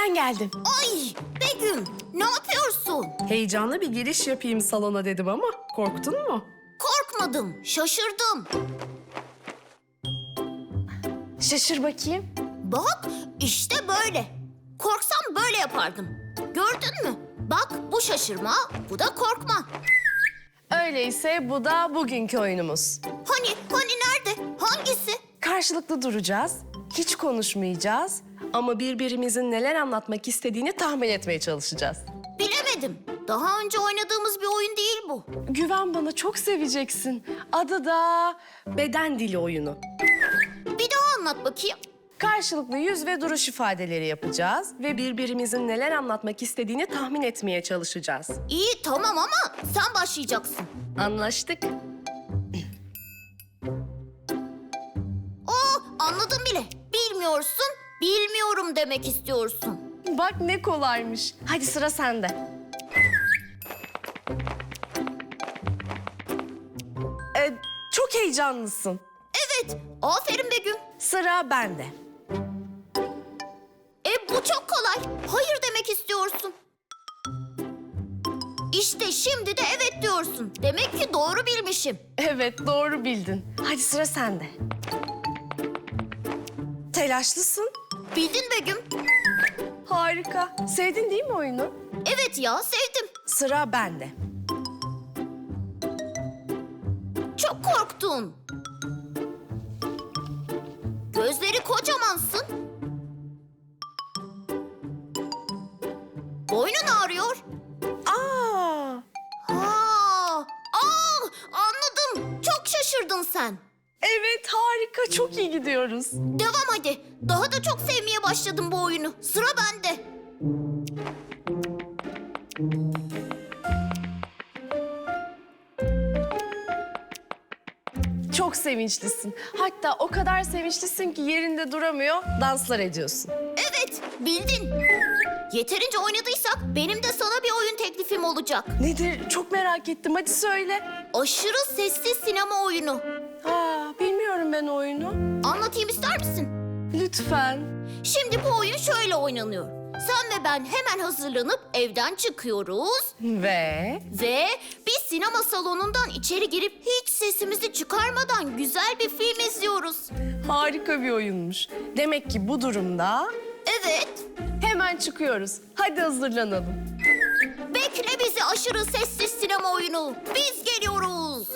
ben geldim. Ay Begüm ne yapıyorsun? Heyecanlı bir giriş yapayım salona dedim ama korktun mu? Korkmadım, şaşırdım. Şaşır bakayım. Bak işte böyle. Korksam böyle yapardım. Gördün mü? Bak bu şaşırma, bu da korkma. Öyleyse bu da bugünkü oyunumuz. Hani, hani nerede? Hangisi? Karşılıklı duracağız, hiç konuşmayacağız ama birbirimizin neler anlatmak istediğini tahmin etmeye çalışacağız. Bilemedim. Daha önce oynadığımız bir oyun değil bu. Güven bana çok seveceksin. Adı da beden dili oyunu. Bir daha anlat bakayım. Karşılıklı yüz ve duruş ifadeleri yapacağız ve birbirimizin neler anlatmak istediğini tahmin etmeye çalışacağız. İyi tamam ama sen başlayacaksın. Anlaştık. Oo anladım bile. Bilmiyorsun, bilmiyorum demek istiyorsun. Bak ne kolaymış. Hadi sıra sende. Ee, çok heyecanlısın. Evet, aferin Begüm. Sıra bende. E bu çok kolay. Hayır demek istiyorsun. İşte şimdi de evet diyorsun. Demek ki doğru bilmişim. Evet doğru bildin. Hadi sıra sende. Telaşlısın. Bildin Begüm. Harika. Sevdin değil mi oyunu? Evet ya sevdim. Sıra bende. Çok korktun. Gözleri kocamansın. Boynun ağrıyor. Aa, Ha, aa, anladım. Çok şaşırdın sen. evet harika. Çok iyi gidiyoruz. Devam hadi. Daha da çok sevmeye başladım bu oyunu. Sıra bende. Çok sevinçlisin. Hatta o kadar sevinçlisin ki yerinde duramıyor, danslar ediyorsun. Evet, bildin. Yeterince oynadıysak benim de sana bir oyun teklifim olacak. Nedir? Çok merak ettim. Hadi söyle. Aşırı sessiz sinema oyunu. Bilmiyorum ben oyunu. Anlatayım ister misin? Lütfen. Şimdi bu oyun şöyle oynanıyor. Sen ve ben hemen hazırlanıp evden çıkıyoruz Ve ve bir sinema salonundan içeri girip hiç sesimizi çıkarmadan güzel bir film izliyoruz. harika bir oyunmuş. Demek ki bu durumda Evet, hemen çıkıyoruz. Hadi hazırlanalım. bekle bizi aşırı sessiz sinema oyunu. Biz geliyoruz.